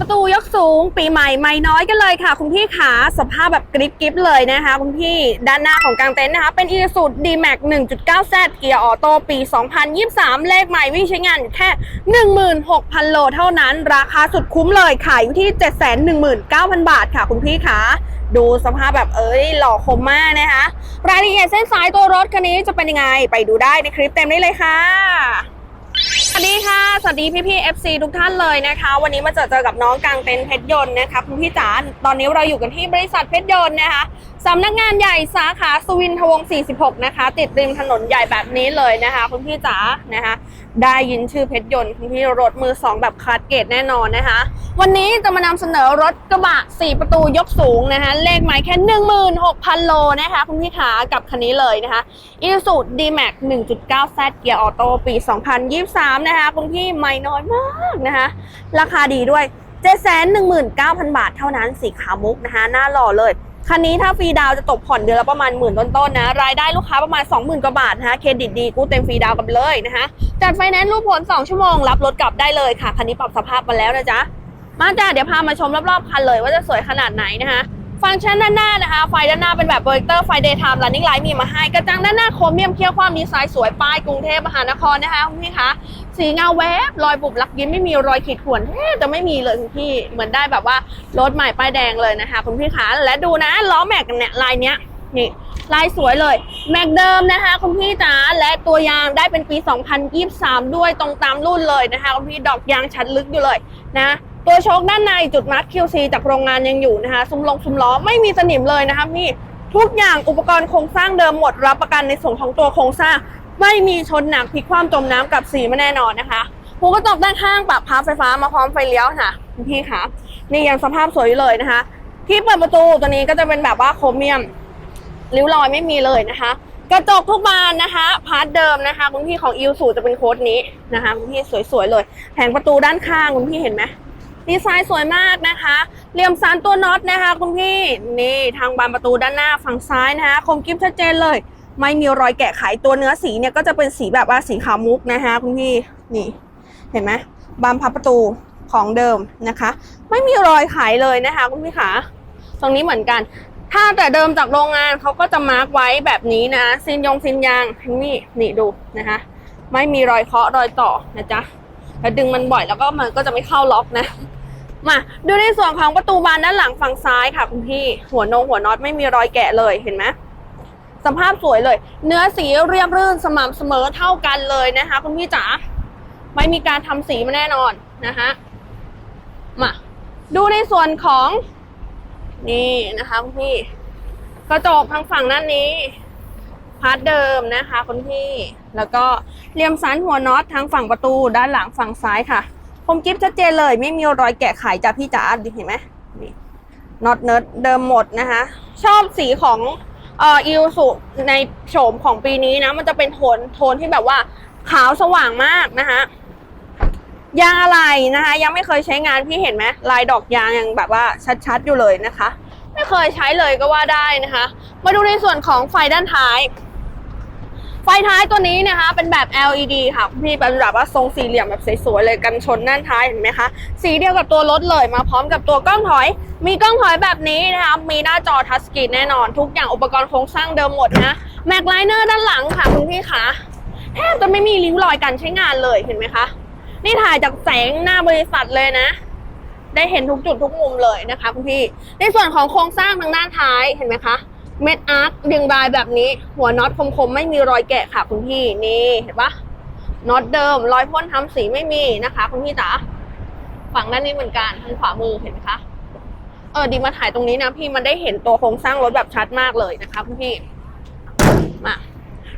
ประตูยกสูงปีใหม่ไม่น้อยกันเลยค่ะ คุณพี่ขาสภาพแบบกริบกริบเลยนะคะ คุณพี่ด้านหน้าของกลางเต็นท์นะคะ เป็น i s u z d m a x 1.9 Z เกียร์ออโต้ปี 2023 เลขใหม่วิ่งใช้งานอยู่แค่ 16,000 โลเท่านั้น ราคาสุดคุ้มเลยขายอยู่ที่ 719,000 บาทค่ะ คุณพี่ขาดูสภาพแบบเอ้ยหล่อคมมากนะคะ รายละเอียดเส้นสายตัวรถคันนี้จะเป็นยังไง ไปดูได้ในคลิปเต็มได้เลยค่ะ สวัสดีค่ะ สวัสดีพี่พี่ๆ FC ทุกท่านเลยนะคะ วันนี้มาเจอเจอกับน้องกลางเต็นท์เพชรยนต์นะคะคุณพี่จ๋าตอนนี้เราอยู่กันที่บริษัทเพชรยนต์นะคะ สำนักงานใหญ่สาขาสุวินทวงศ์46 นะคะ ติดริมถนนใหญ่แบบนี้เลยนะคะ คุณพี่จ๋านะคะ ได้ยินชื่อเพชรยนต์คุณพี่รถมือสองแบบคาร์ดเกตแน่นอนนะคะ วันนี้จะมานำเสนอรถกระบะ 4 ประตูยกสูงนะคะ เลขหมายแค่ 16,000 โลนะคะ คุณพี่ขากับคันนี้เลยนะคะ i s u z D-Max 1.9 Z เกียร์ออโต้ปี 2023 นะคะ คุณพี่ไม่น้อยมากนะคะ ราคาดีด้วย 719,000 บาทเท่านั้นสีขาวมุกนะคะหน้าหล่อเลย คันนี้ถ้าฟรีดาวจะตกผ่อนเดือนละประมาณหมื่นต้นๆนะ รายได้ลูกค้าประมาณ 20,000 กว่าบาทนะคะเครดิตดีกู้เต็มฟรีดาวกันเลยนะคะจัดไฟแนนซ์รูปผล 2 ชั่วโมง รับรถกลับได้เลยค่ะ คันนี้ปรับสภาพมาแล้วนะจ๊ะ มาจ้าเดี๋ยวพามาชมรอบๆคันเลยว่าจะสวยขนาดไหนนะคะฟังก์ชันด้านหน้านะคะ ไฟด้านหน้าเป็นแบบโปรเจคเตอร์ไฟ daytime running light มีมาให้ กระจังด้านหน้าโครเมียมเคี่ยวความดีไซน์สวยป้ายกรุงเทพมหานครนะคะคุณพี่คะ สีเงาแวบรอยบุบลักยิ้มไม่มีรอยขีดข่วนแทบจะไม่มีเลยคุณพี่เหมือนได้แบบว่ารถใหม่ป้ายแดงเลยนะคะ คุณพี่คะและดูนะล้อแม็กเนี่ยลายเนี้ยนี่ลายสวยเลย แม็กเดิมนะคะ คุณพี่จ๋าและตัวยางได้เป็นปี 2023 ด้วยตรงตามรุ่นเลยนะคะ คุณพี่ดอกยางชัดลึกอยู่เลยนะตัวโชคด้านในจุดมัด QC จากโรงงานยังอยู่นะคะ ซุ้มลงซุ้มล้อไม่มีสนิมเลยนะคะพี่ทุกอย่างอุปกรณ์โครงสร้างเดิมหมดรับประกันในส่วนของตัวโครงสร้าง ไม่มีชนหนักพลิกคว่ำจมน้ำกับสีมาแน่นอนนะคะหูกระจกด้านข้างปรับพับไฟฟ้ามาพร้อมไฟเลี้ยวค่ะคุณพี่คะนี่ยังสภาพสวยเลยนะคะ ที่เปิดประตูตัวนี้ก็จะเป็นแบบว่าโครเมียมริ้วรอยไม่มีเลยนะคะ กระจกทุกบานนะคะพาร์ทเดิมนะคะคุณพี่ของอิวสูจะเป็นโค้ดนี้นะคะคุณพี่สวยๆเลย แผงประตูด้านข้างคุณพี่เห็นไหมดีไซน์สวยมากนะคะ เหลี่ยมซานตัวน็อตนะคะคุณพี่นี่ทางบานประตูด้านหน้าฝั่งซ้ายนะคะคมกริบชัดเจนเลย ไม่มีรอยแกะไขตัวเนื้อสีเนี่ยก็จะเป็นสีแบบว่าสีขาวมุกนะคะคุณพี่นี่เห็นไหมบานพับประตูของเดิมนะคะ ไม่มีรอยไขเลยนะคะคุณพี่ขาตรงนี้เหมือนกัน ถ้าแต่เดิมจากโรงงานเขาก็จะมาร์กไว้แบบนี้นะซินยงซินยางนี่นี่ดูนะคะ ไม่มีรอยเคาะรอยต่อนะจ๊ะแล้วดึงมันบ่อยแล้วก็มันก็จะไม่เข้าล็อกนะมาดูในส่วนของประตูบานด้านหลังฝั่งซ้ายค่ะคุณพี่ หัวนงหัวน็อตไม่มีรอยแกะเลยเห็นไหม สภาพสวยเลย เนื้อสีเรียบรื่นสม่ำเสมอเท่ากันเลยนะคะ คุณพี่จ๋าไม่มีการทำสีมาแน่นอนนะคะมาดูในส่วนของ นี่นะคะคุณพี่กระจกทางฝั่งด้านนี้พาร์ทเดิมนะคะคุณพี่ แล้วก็เหลี่ยมสันหัวน็อตทางฝั่งประตูด้านหลังฝั่งซ้ายค่ะคมกิฟชัดเจนเลย ไม่มีรอยแกะไขจ้ะพี่จ๋าดูเห็นไหมนี่น็อตเนิร์ดเดิมหมดนะคะ ชอบสีของ เอ่ออิลสุในโฉมของปีนี้นะ มันจะเป็นโทนโทนที่แบบว่าขาวสว่างมากนะคะยางอะไรนะคะ ยังไม่เคยใช้งานพี่เห็นไหมลายดอกยางยังแบบว่าชัดๆอยู่เลยนะคะ ไม่เคยใช้เลยก็ว่าได้นะคะ มาดูในส่วนของไฟด้านท้าย ฟท้ายตัวนี้นะคะ เป็นแบบ LED ค่ะพี่เป็นแบบว่าทรงสี่เหลี่ยมแบบสวยๆเลยกันชนด้านท้ายเห็นไหมคะ สีเดียวกับตัวรถเลยมาพร้อมกับตัวกล้องถอย มีกล้องถอยแบบนี้นะคะ มีหน้าจอทัชสกรีนแน่นอน ทุกอย่างอุปกรณ์โครงสร้างเดิมหมดนะแม็กไลเนอร์ด้านหลังค่ะคุณพี่คะแทบจะไม่มีริ้วรอยการใช้งานเลยเห็นไหมคะนี่ถ่ายจากแสงหน้าบริษัทเลยนะ ได้เห็นทุกจุดทุกมุมเลยนะคะคุณพี่ในส่วนของโครงสร้างทางด้านท้ายเห็นไหมคะ เม็ดอาร์คเรียงรายแบบนี้ หัวน็อตคมๆ ไม่มีรอยแกะค่ะคุณพี่นี่เห็นปะน็อตเดิม รอยพ่นทำสีไม่มีนะคะคุณพี่จ๋าฝั่งด้านนี้เหมือนกันทางขวามือเห็นไหมคะเออดีมาถ่ายตรงนี้นะพี่มันได้เห็นตัวโครงสร้างรถแบบชัดมากเลยนะคะคุณพี่มา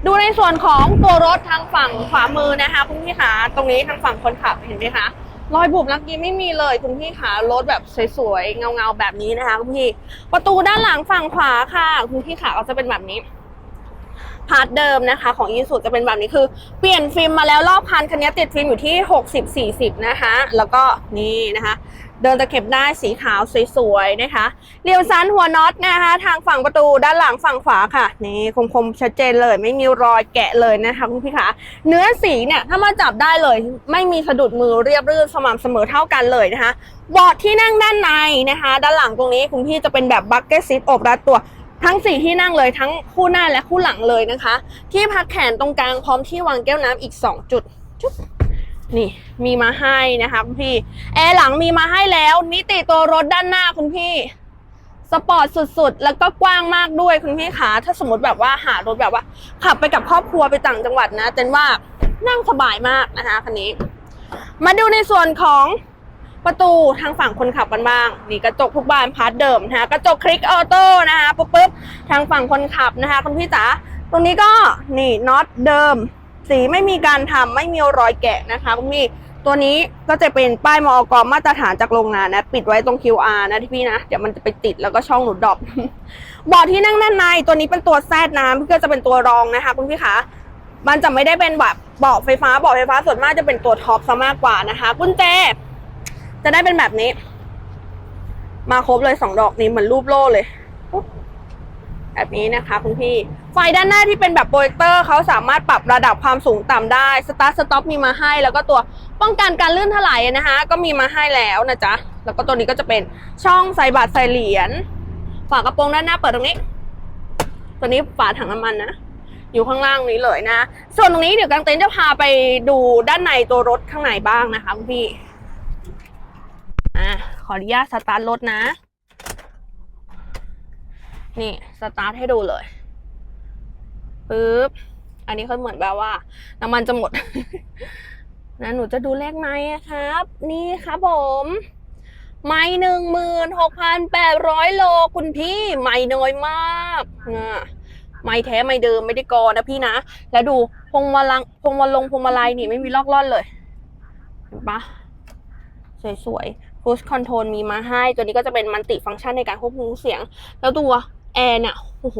ดูในส่วนของตัวรถทางฝั่งขวามือนะคะคุณพี่ขาตรงนี้ทางฝั่งคนขับเห็นไหมคะ รอยบุบลักกี้ไม่มีเลยคุณพี่ค่ะรถแบบสวยๆเงาๆแบบนี้นะคะคุณพี่ ประตูด้านหลังฝั่งขวาค่ะ คุณพี่ขาก็จะเป็นแบบนี้พาร์ทเดิมนะคะ ของอีสุจะเป็นแบบนี้คือ เปลี่ยนฟิล์มมาแล้วรอบคันคันนี้ติดฟิล์มอยู่ที่ 60 40 นะคะ แล้วก็นี่นะคะ เดินตะเข็บได้สีขาวสวยๆนะคะเรียวซันหัวน็อตนะคะ ทางฝั่งประตูด้านหลังฝั่งขวาค่ะนี่คมๆชัดเจนเลย ไม่มีรอยแกะเลยนะคะคุณพี่คะเนื้อสีเนี่ยถ้ามาจับได้เลย ไม่มีสะดุดมือเรียบรื่นสม่ำเสมอเท่ากันเลยนะคะเบาะที่นั่งด้านในนะคะ ด้านหลังตรงนี้คุณพี่จะเป็นแบบบักเก็ตซีทอบรัดตัวทั้งสี่ที่นั่งเลยทั้งคู่หน้าและคู่หลังเลยนะคะ ที่พักแขนตรงกลางพร้อมที่วางแก้วน้ำอีก 2 จุดจุ๊บ นี่มีมาให้นะคะคุณพี่ แอร์หลังมีมาให้แล้ว นิติตัวรถด้านหน้าคุณพี่ สปอร์ตสุดๆ แล้วก็กว้างมากด้วยคุณพี่ขาถ้าสมมติแบบว่าหารถแบบว่า ขับไปกับครอบครัวไปต่างจังหวัดนะเจนว่านั่งสบายมากนะคะคันนี้ มาดูในส่วนของประตูทางฝั่งคนขับกันบ้าง นี่กระจกทุกบานพาร์ทเดิมนะคะกระจกคลิกออโต้นะคะปุ๊บปุ๊บทางฝั่งคนขับนะคะคุณพี่จ๋าตรงนี้ก็นี่น็อตเดิม สีไม่มีการทำไม่มีรอยแกะนะคะคุณพี่ตัวนี้ก็จะเป็นป้ายมอกมาตรฐานจากโรงงานนะ ปิดไว้ตรง QR นะที่พี่นะ เดี๋ยวมันจะไปติดแล้วก็ช่องหนุนดรอปเบาะที่นั่งด้านในตัวนี้เป็นตัวแซดนะพี่ก็จะเป็นตัวรองนะคะ คุณพี่คะมันจะไม่ได้เป็นแบบเบาะไฟฟ้าเบาะไฟฟ้าส่วนมากจะเป็นตัวท็อปซะมากกว่านะคะ กุญแจจะได้เป็นแบบนี้ มาครบเลยสองดอกนี้เหมือนรูปโล่เลยปุ๊บ แบบนี้นะคะคุณพี่ ไฟด้านหน้าที่เป็นแบบโปรเจคเตอร์เขาสามารถปรับระดับความสูงต่ำได้สตาร์ทสต็อปมีมาให้ แล้วก็ตัวป้องกันการลื่นถลายนะคะก็มีมาให้แล้วนะจ๊ะแล้วก็ตัวนี้ก็จะเป็นช่องใส่บัตรใส่เหรียญฝากระโปรงด้านหน้าเปิดตรงนี้ ตัวนี้ฝาถังน้ำมันนะอยู่ข้างล่างนี้เลยนะ ส่วนตรงนี้เดี๋ยวกางเต็นท์จะพาไปดูด้านในตัวรถข้างในบ้างนะคะคุณพี่อะขออนุญาตสตาร์ทรถนะ นี่สตาร์ทให้ดูเลยปึ๊บอันนี้เขาเหมือนแบบว่าน้ำมันจะหมดนะหนูจะดูเลขไม้ครับ นี่ครับผมไม้หนึ่งหมื่นหกพันแปดร้อยโลคุณพี่ไม้น้อยมากนะไม้แท้ไม้เดิมไม่ได้กอนะพี่นะ แล้วดูพวงมาลังพวงมาลงพวงมาลัยนี่ไม่มีลอกล่อนเลย เห็นปะสวยๆ Push Control มีมาให้ ตัวนี้ก็จะเป็นมันติฟังก์ชันในการควบคุมเสียง แล้วตัว แอร์เนี่ยโอ้โห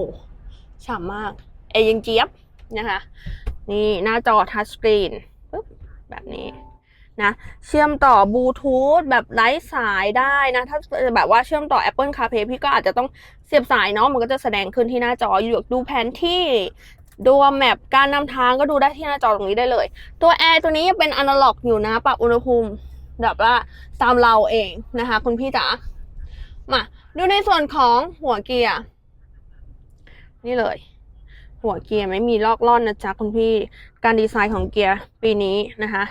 ฉ่ำมากแอร์ยังเจี๊ยบนะคะ นี่หน้าจอทัชสกรีนปึ๊บแบบนี้นะเชื่อมต่อบลูทูธแบบไร้สายได้นะ ถ้าแบบว่าเชื่อมต่อ Apple CarPlay พี่ก็อาจจะต้องเสียบสายเนาะมันก็จะแสดงขึ้นที่หน้าจออยู่ดูแผนที่ดูแมปการนำทางก็ดูได้ที่หน้าจอตรงนี้ได้เลย ตัวแอร์ตัวนี้ยังเป็นอนาล็อกอยู่นะปรับอุณหภูมิแบบว่าตามเราเองนะคะ คุณพี่จ๋ามาดูในส่วนของหัวเกียร์ นี่เลย หัวเกียร์ไม่มีลอกล่อนนะจ๊ะคุณพี่ การดีไซน์ของเกียร์ปีนี้นะคะ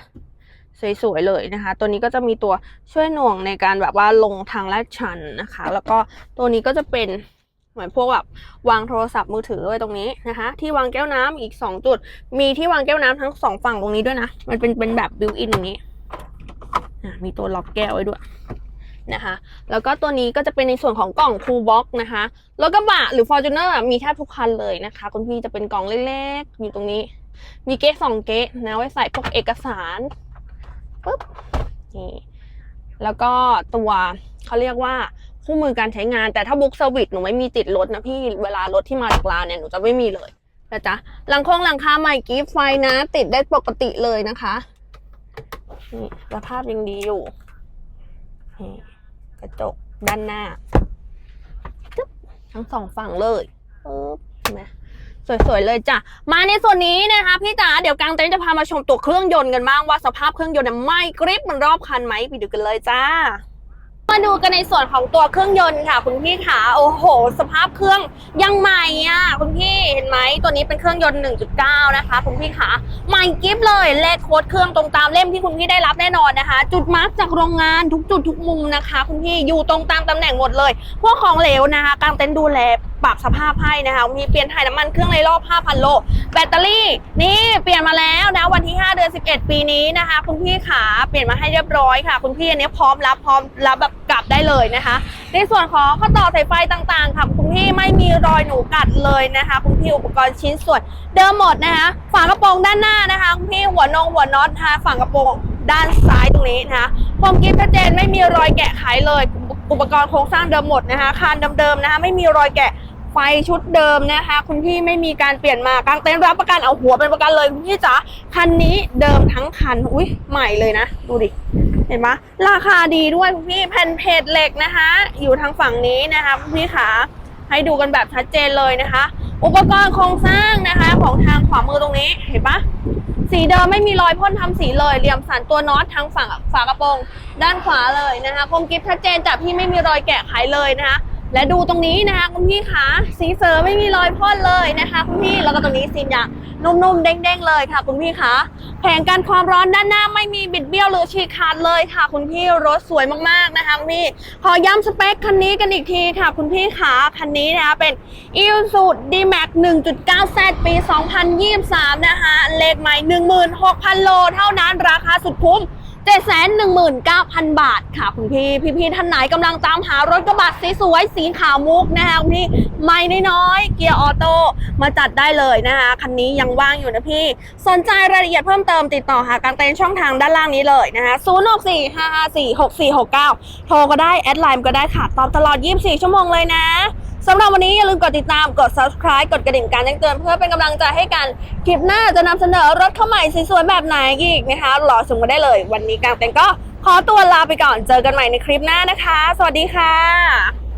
สวยๆเลยนะคะ ตัวนี้ก็จะมีตัวช่วยหน่วงในการแบบว่าลงทางลาดชันนะคะ แล้วก็ตัวนี้ก็จะเป็นเหมือนพวกแบบวางโทรศัพท์มือถือไว้ตรงนี้นะคะ ที่วางแก้วน้ำอีก 2 จุด มีที่วางแก้วน้ำทั้งสองฝั่งตรงนี้ด้วยนะ มันเป็นเป็นแบบบิวอินตรงนี้ มีตัวล็อกแก้วไว้ด้วย นะคะ แล้วก็ตัวนี้ก็จะเป็นในส่วนของกล่องคูบ็อกนะคะรถกระบะหรือ f o r t u n e r มีแทบทุกคันเลยนะคะ คุณพี่จะเป็นกล่องเล็กๆ อยู่ตรงนี้ มีเก๊ะสองเก๊ะนะไว้ใส่พวกเอกสารปุ๊บนี่แล้วก็ตัวเขาเรียกว่าคู่มือการใช้งานแต่ถ้าบุ๊กเซอร์วิสหนูไม่มีติดรถนะพี่เวลารถที่มาจากร้านเนี่ยหนูจะไม่มีเลยนะจ๊ะหลังคงหลังคาใหม่กิฟไฟนะ ติดได้ปกติเลยนะคะนี่สภาพยังดีอยู่นี่ กระจกด้านหน้าจึ๊บทั้งสองฝั่งเลยปึ๊บเห็นไหมสวยๆเลยจ้ะ มาในส่วนนี้นะคะพี่จ๋าเดี๋ยวกลางเต็นท์จะพามาชมตัวเครื่องยนต์กันบ้างว่าสภาพเครื่องยนต์เนี่ยไหมกริบมันรอบคันไหมไปดูกันเลยจ้า มาดูกันในส่วนของตัวเครื่องยนต์ค่ะ คุณพี่ขาโอ้โห สภาพเครื่องยังใหม่อะคุณพี่เห็นไหมตัวนี้เป็นเครื่องยนต์ 1.9 นะคะ คุณพี่ขาใหม่กิฟเลยเลขโค้ดเครื่องตรงตามเล่มที่คุณพี่ได้รับแน่นอนนะคะ จุดมาร์กจากโรงงานทุกจุดทุกมุมนะคะ คุณพี่อยู่ตรงตามตำแหน่งหมดเลย พวกของเหลวนะคะกลางเต็นท์ดูแล ปรับสภาพให้นะคะมีเปลี่ยนถ่ายน้ำมันเครื่องในรอบ 5,000 โล แบตเตอรี่นี่เปลี่ยนมาแล้วนะวันที่ 5 เดือน 11 ปีนี้นะคะ คุณพี่ขาเปลี่ยนมาให้เรียบร้อยค่ะ คุณพี่อันนี้พร้อมรับพร้อมรับแบบกลับได้เลยนะคะ ในส่วนของข้อต่อสายไฟต่างๆค่ะคุณพี่ไม่มีรอยหนูกัดเลยนะคะคุณพี่อุปกรณ์ชิ้นส่วนเดิมหมดนะคะฝากระโปรงด้านหน้านะคะคุณพี่หัวนงหัวน็อตนะคะฝั่งกระโปรงด้านซ้ายตรงนี้นะคะพรมกิฟต์ชัดเจนไม่มีรอยแกะไขเลย อุปกรณ์โครงสร้างเดิมหมดนะคะคานเดิมๆนะคะไม่มีรอยแกะ ไฟชุดเดิมนะคะ คุณพี่ไม่มีการเปลี่ยนมากางเต็นท์รับประกันเอาหัวเป็นประกันเลยคุณพี่จ๋าคันนี้เดิมทั้งคันอุ้ยใหม่เลยนะ ดูดิเห็นปะราคาดีด้วยคุณพี่แผ่นเพจเหล็กนะคะ อยู่ทางฝั่งนี้นะคะคุณพี่ขาให้ดูกันแบบชัดเจนเลยนะคะ อุปกรณ์โครงสร้างนะคะ ของทางขวามือตรงนี้เห็นปะสีเดิมไม่มีรอยพ่นทำสีเลยเหลี่ยมสันตัวน็อตทางฝั่งฝากระโปรง ด้านขวาเลยนะคะคมกริบชัดเจนแต่พี่ไม่มีรอยแกะไขเลยนะคะ และดูตรงนี้นะคะคุณพี่ขาสีเสอไม่มีรอยพ่นเลยนะคะคุณพี่แล้วก็ตรงนี้ซีนยางนุ่มๆเด้งๆเลยค่ะ คุณพี่ขาแผงกันความร้อนด้านหน้าไม่มีบิดเบี้ยวหรือฉีกขาดเลยค่ะ คุณพี่รถสวยมากๆนะคะคุณพี่ขอย้ำสเปคคันนี้กันอีกทีค่ะ คุณพี่ขาคันนี้นะคะเป็น i s u z D-Max 1.9 Z ปี 2023 นะคะเลขใหม่ 16,000 โล เท่านั้นราคาสุดคุ้ม 719,000 บาทค่ะคุณพี่ พี่ๆท่านไหนกำลังตามหารถกระบะสีสวยสีขาวมุกนะคะคุณพี่ไม่น้อยเกียร์ออโต้มาจัดได้เลยนะคะคันนี้ยังว่างอยู่นะพี่ สนใจรายละเอียดเพิ่มเติมติดต่อหาการเต้นช่องทางด้านล่างนี้เลยนะคะ0645546469 โทรก็ได้ แอดไลน์ก็ได้ค่ะ ตอบตลอด 24 ชั่วโมงเลยนะ สำหรับวันนี้อย่าลืมกดติดตามกด subscribe กดกระดิ่งการแจ้งเตือนเพื่อเป็นกำลังใจให้กัน คลิปหน้าจะนำเสนอรถเข้าใหม่สวยๆแบบไหนอีกนะคะรอชมกันได้เลย วันนี้กางเต็นก็ขอตัวลาไปก่อนเจอกันใหม่ในคลิปหน้านะคะ สวัสดีค่ะ